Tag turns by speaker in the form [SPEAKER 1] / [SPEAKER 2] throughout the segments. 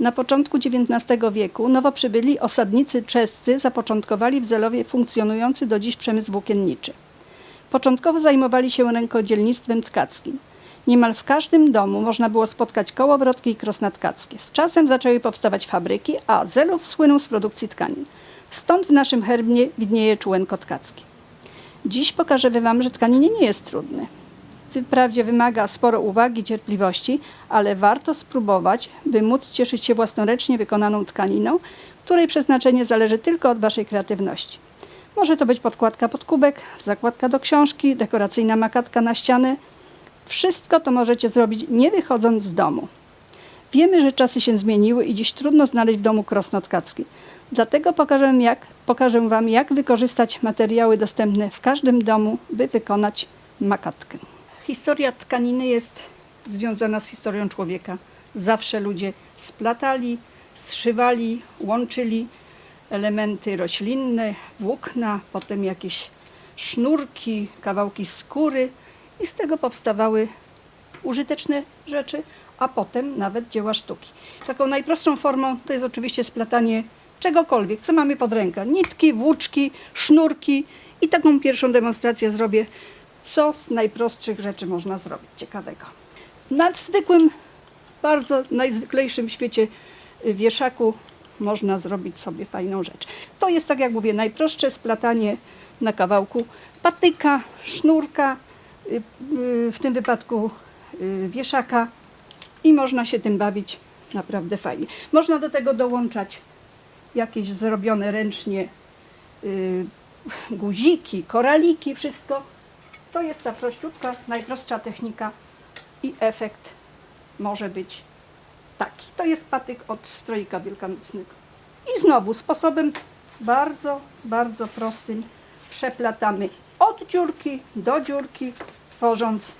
[SPEAKER 1] Na początku XIX wieku nowo przybyli osadnicy czescy zapoczątkowali w Zelowie funkcjonujący do dziś przemysł włókienniczy. Początkowo zajmowali się rękodzielnictwem tkackim. Niemal w każdym domu można było spotkać kołowrotki i krosna tkackie. Z czasem zaczęły powstawać fabryki, a Zelów słynął z produkcji tkanin. Stąd w naszym herbnie widnieje czółenko tkackie. Dziś pokażę Wam, że tkaninie nie jest trudne. Wprawdzie wymaga sporo uwagi, cierpliwości, ale warto spróbować, by móc cieszyć się własnoręcznie wykonaną tkaniną, której przeznaczenie zależy tylko od Waszej kreatywności. Może to być podkładka pod kubek, zakładka do książki, dekoracyjna makatka na ścianę. Wszystko to możecie zrobić nie wychodząc z domu. Wiemy, że czasy się zmieniły i dziś trudno znaleźć w domu krosno tkacki. Dlatego pokażę, jak, pokażę Wam, jak wykorzystać materiały dostępne w każdym domu, by wykonać makatkę. Historia tkaniny jest związana z historią człowieka. Zawsze ludzie splatali, zszywali, łączyli elementy roślinne, włókna, potem jakieś sznurki, kawałki skóry i z tego powstawały użyteczne rzeczy, a potem nawet dzieła sztuki. Taką najprostszą formą to jest oczywiście splatanie czegokolwiek, co mamy pod ręką. Nitki, włóczki, sznurki i taką pierwszą demonstrację zrobię, co z najprostszych rzeczy można zrobić ciekawego. Na zwykłym, bardzo najzwyklejszym świecie y, wieszaku można zrobić sobie fajną rzecz. To jest, tak jak mówię, najprostsze splatanie na kawałku patyka, sznurka, y, y, w tym wypadku wieszaka i można się tym bawić naprawdę fajnie. Można do tego dołączać jakieś zrobione ręcznie guziki, koraliki, wszystko. To jest ta prościutka, najprostsza technika i efekt może być taki. To jest patyk od stroika wielkanocnego. I znowu sposobem bardzo, bardzo prostym przeplatamy od dziurki do dziurki, tworząc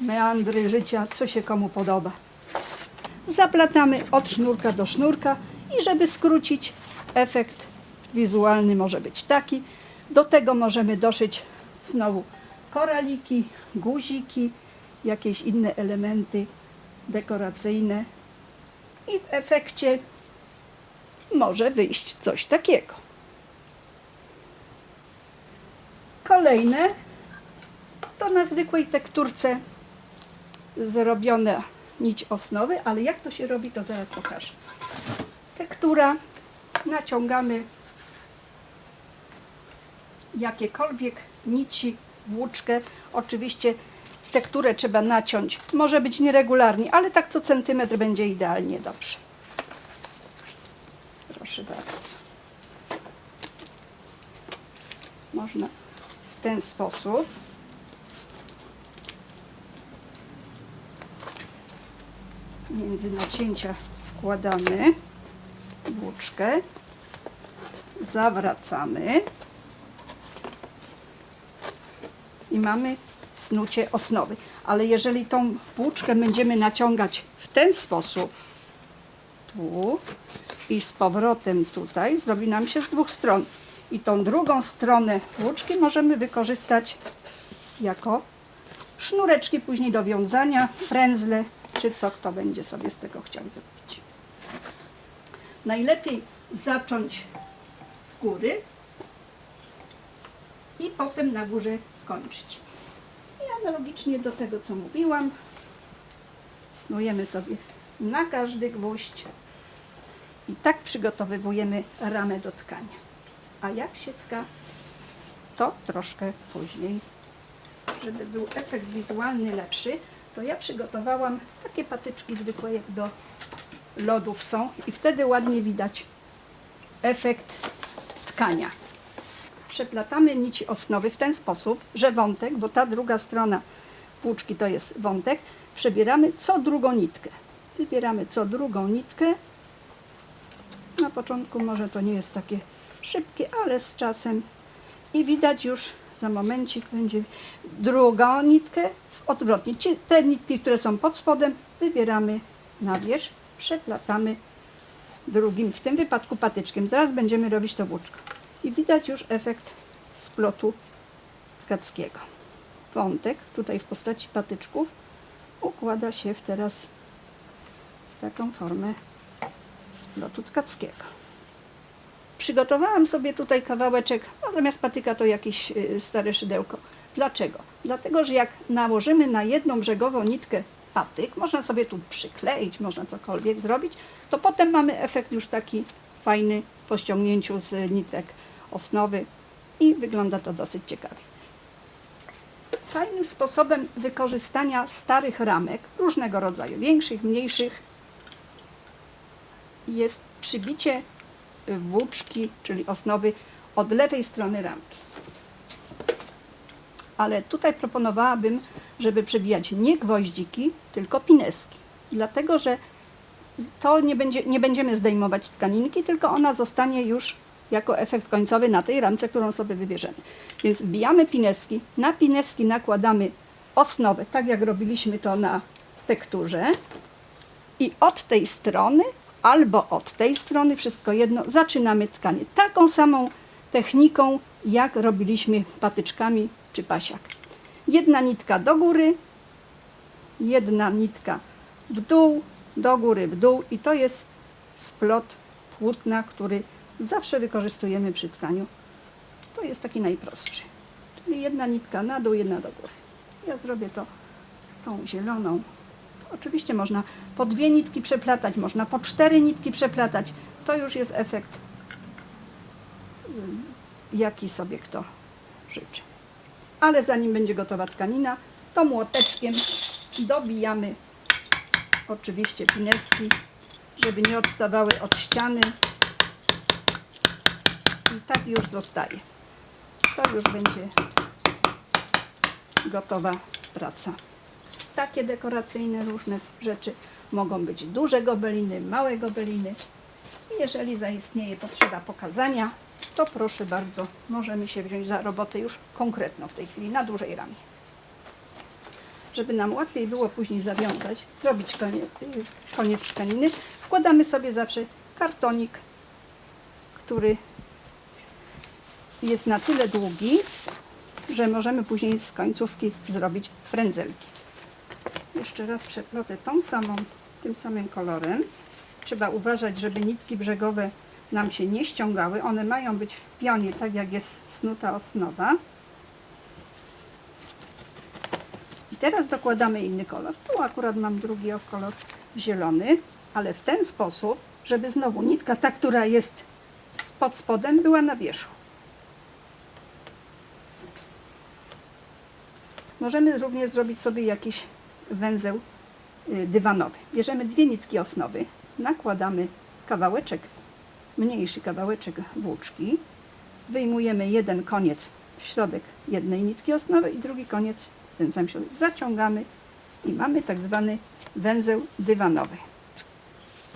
[SPEAKER 1] meandry życia, co się komu podoba. Zaplatamy od sznurka do sznurka i żeby skrócić, efekt wizualny może być taki. Do tego możemy doszyć znowu koraliki, guziki, jakieś inne elementy dekoracyjne i w efekcie może wyjść coś takiego. Kolejne to na zwykłej tekturce zrobione nić osnowy, ale jak to się robi, to zaraz pokażę. Tektura, naciągamy jakiekolwiek nici, włóczkę. Oczywiście tekturę trzeba naciąć. Może być nieregularnie, ale tak co centymetr będzie idealnie dobrze. Proszę bardzo. Można w ten sposób. Między nacięcia wkładamy włóczkę, zawracamy i mamy snucie osnowy. Ale jeżeli tą włóczkę będziemy naciągać w ten sposób, tu i z powrotem tutaj, zrobi nam się z dwóch stron. I tą drugą stronę włóczki możemy wykorzystać jako sznureczki później do wiązania, frędzle, czy co kto będzie sobie z tego chciał zrobić. Najlepiej zacząć z góry i potem na górze kończyć. I analogicznie do tego, co mówiłam, snujemy sobie na każdy gwóźdź i tak przygotowywujemy ramę do tkania. A jak się tka, to troszkę później. Żeby był efekt wizualny lepszy, to ja przygotowałam takie patyczki zwykłe, jak do lodów są i wtedy ładnie widać efekt tkania. Przeplatamy nici osnowy w ten sposób, że wątek, bo ta druga strona płuczki to jest wątek, przebieramy co drugą nitkę. Wybieramy co drugą nitkę. Na początku może to nie jest takie szybkie, ale z czasem i widać już za momencik będzie drugą nitkę odwrotnie. Ci- Te nitki, które są pod spodem, wybieramy na wierzch, przeplatamy drugim, w tym wypadku patyczkiem. Zaraz będziemy robić to włóczką. I widać już efekt splotu tkackiego. Wątek, tutaj w postaci patyczków, układa się w teraz w taką formę splotu tkackiego. Przygotowałam sobie tutaj kawałeczek, no zamiast patyka to jakieś y, stare szydełko. Dlaczego? Dlatego, że jak nałożymy na jedną brzegową nitkę patyk, można sobie tu przykleić, można cokolwiek zrobić, to potem mamy efekt już taki fajny po ściągnięciu z nitek osnowy i wygląda to dosyć ciekawie. Fajnym sposobem wykorzystania starych ramek, różnego rodzaju, większych, mniejszych, jest przybicie włóczki, czyli osnowy od lewej strony ramki. Ale tutaj proponowałabym, żeby przebijać nie gwoździki, tylko pineski. Dlatego, że to nie, będzie, nie będziemy zdejmować tkaninki, tylko ona zostanie już jako efekt końcowy na tej ramce, którą sobie wybierzemy. Więc wbijamy pineski, na pineski nakładamy osnowę, tak jak robiliśmy to na tekturze i od tej strony albo od tej strony, wszystko jedno, zaczynamy tkanie. Taką samą techniką, jak robiliśmy patyczkami czy pasiak. Jedna nitka do góry, jedna nitka w dół, do góry, w dół i to jest splot płótna, który zawsze wykorzystujemy przy tkaniu. To jest taki najprostszy. Czyli jedna nitka na dół, jedna do góry. Ja zrobię to tą zieloną. Oczywiście można po dwie nitki przeplatać, można po cztery nitki przeplatać. To już jest efekt, ym, jaki sobie kto życzy. Ale zanim będzie gotowa tkanina, to młoteczkiem dobijamy oczywiście pineski, żeby nie odstawały od ściany. Tak już zostaje. To już będzie gotowa praca. Takie dekoracyjne różne rzeczy mogą być duże gobeliny, małe gobeliny. Jeżeli zaistnieje potrzeba pokazania, to proszę bardzo, możemy się wziąć za robotę już konkretną w tej chwili, na dużej ramie. Żeby nam łatwiej było później zawiązać, zrobić koniec, koniec tkaniny, wkładamy sobie zawsze kartonik, który jest na tyle długi, że możemy później z końcówki zrobić frędzelki. Jeszcze raz przeplotę tą samą, tym samym kolorem. Trzeba uważać, żeby nitki brzegowe nam się nie ściągały. One mają być w pionie, tak jak jest snuta osnowa. I teraz dokładamy inny kolor. Tu akurat mam drugi kolor zielony, ale w ten sposób, żeby znowu nitka, ta, która jest pod spodem, była na wierzchu. Możemy również zrobić sobie jakiś węzeł y, dywanowy. Bierzemy dwie nitki osnowy, nakładamy kawałeczek, mniejszy kawałeczek włóczki, wyjmujemy jeden koniec w środek jednej nitki osnowy i drugi koniec w ten sam środek. Zaciągamy i mamy tak zwany węzeł dywanowy.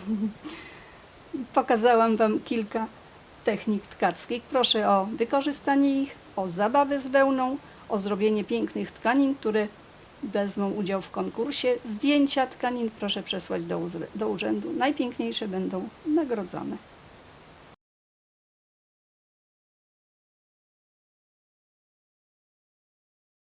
[SPEAKER 1] Pokazałam Wam kilka technik tkackich. Proszę o wykorzystanie ich, o zabawę z wełną, o zrobienie pięknych tkanin, które wezmą udział w konkursie. Zdjęcia tkanin proszę przesłać do, do urzędu. Najpiękniejsze będą nagrodzone.